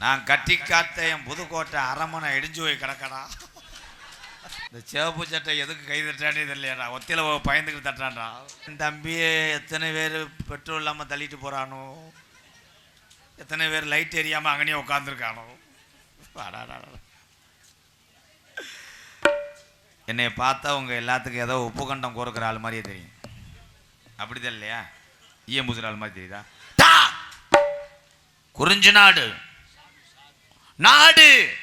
நான் கட்டி காத்த என் புதுக்கோட்டை அரமனை இடிஞ்சு போய் கிடக்கடா. இந்த சிவப்பு சட்டை எதுக்கு கை தட்டானே தெரியலடா. ஒத்தில பயந்துக்கிட்டு தட்டான்டா என் தம்பியை எத்தனை பேர் பெட்ரோல் இல்லாமல் தள்ளிட்டு போகிறானோ எத்தனை பேர் லைட் எரியாமல் அங்கனே உட்காந்துருக்கானோ என்னை பார்த்தா உங்கள் எல்லாத்துக்கும் ஏதோ உப்பு கண்டம் கோருக்கிற ஆள் மாதிரியே தெரியும். அப்படிதான் இல்லையா ஈயம் ஆள் மாதிரி தெரியுதா? குறிஞ்சி நாடு! நாடு.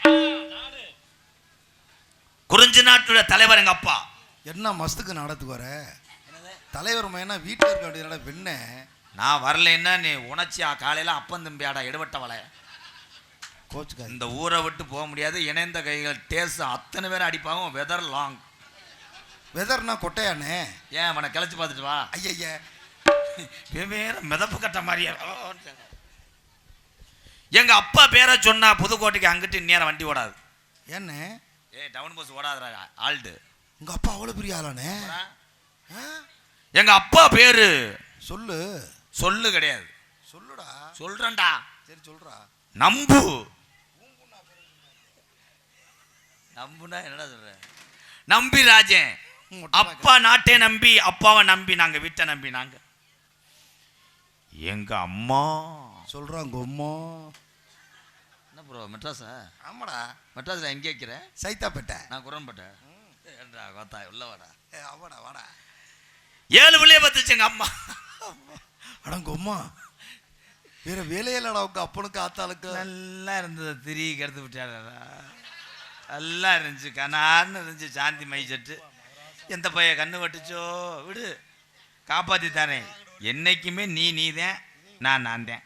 குறிஞ்சி நாட்டுடைய தலைவர் எங்க அப்பா. என்ன மஸ்துக்கு நாடத்துக்கு வர? தலைவர் மையனா வீட்டில் இருக்க வேண்டியதுனால வெண்ண நான் வரலைன்னா நீ உணர்ச்சியா காலையில அப்பன் தம்பியாடா எடுபட்ட வலை. கோச்சுக்காது இந்த ஊரை விட்டு போக முடியாது. இணைந்த கைகள் டேஸ் அத்தனை பேரும் அடிப்பாங்க. வெதர் லாங் வெதர்னா கொட்டையானே ஏன் அவனை கிளச்சி பார்த்துட்டு வா. ஐயய்ய. வெவ்வேறு மிதப்பு கட்ட மாதிரியே. எங்க அப்பா பேரை சொன்னா புதுக்கோட்டைக்கு அங்கிட்டு நேரம் வண்டி ஓடாது. ஏண்ணே ஏய் டவுன் பஸ் ஓடாதுடா ஆல்டு உங்க அப்பா அவ்வளோ பெரிய ஆளானே? ஆ? எங்க அப்பா பேரு? சொல்லு. சொல்லு கிடையாது. சொல்லுடா. சொல்றேன்டா. சரி சொல்றா. நம்பு. நம்புனா என்னடா சொல்ற? நம்பி ராஜன் அப்பா நாட்டை நம்பி அப்பாவை நம்பி நாங்க வீட்டை நம்பி நாங்க. எங்க அம்மா? சொல்றான் கொம்மோ என்ன ப்ரோ மெட்ராஸா? ஆமாடா. மெட்ராஸ்ல எங்கே வைக்கிற சைதாப்பேட்டை. நான் குரன்பட்டை ஏன்டா பார்த்தா உள்ள வாடா. ஏ ஆமாடா வாடா. ஏழு பிள்ளைய பத்துச்சு எங்க அம்மா. அட கொம்மா வேற வேலையில்லடா உங்க அப்பனுக்கு ஆத்தாளுக்கு. நல்லா இருந்தது திரி கெடுத்து விட்டாடா நல்லா இருந்துச்சு கனார்னு இருந்துச்சு சாந்தி மை செட்டு. எந்த பையன் கண்ணு வட்டுச்சோ? விடு. காப்பாத்தி தரேன் என்னைக்குமே நீ நீதான் நான் நான் தான்